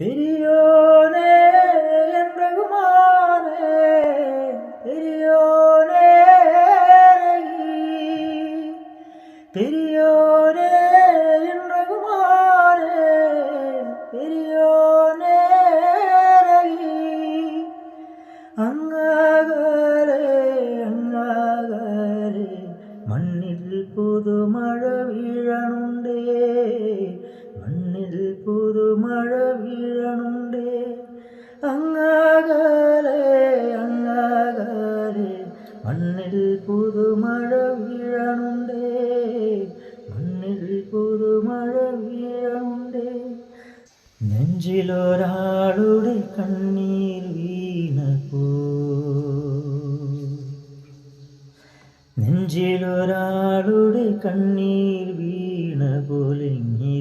பெரியோனே என் ரகுமானே பெரியோனே பெரியோனே என் ரகுமானே பெரியோனே அங்காகரே அங்காகரே மண்ணில் புது மழை வீழனுண்டே മണ്ണിൽ പുതുമഴ വീഴണുണ്ടേ. അങ്ങാകാലേ അങ്ങാകാലേ മണ്ണിൽ പുതുമഴ വീഴണുണ്ടേ. മണ്ണിൽ പുതുമഴ വീഴണുണ്ടേ. നെഞ്ചിലൊരാളുടെ കണ്ണീർ വീണപ്പോ നെഞ്ചിലൊരാളുടെ കണ്ണീർ വീണ പോലെങ്ങിരുന്നാലും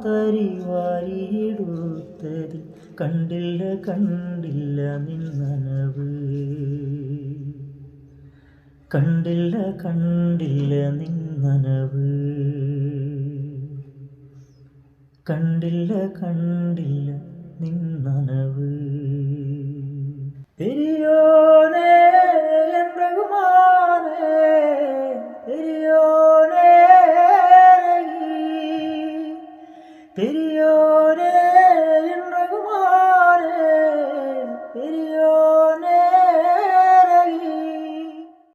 മിണ്ടാമൺ തരി വാരിയെടുത്തതിൽ കണ്ടില്ല കണ്ടില്ല നിന്നനവ് കണ്ടില്ല കണ്ടില്ല നിന്നനവ് കണ്ടില്ല കണ്ടില്ല നിന്നനവ് video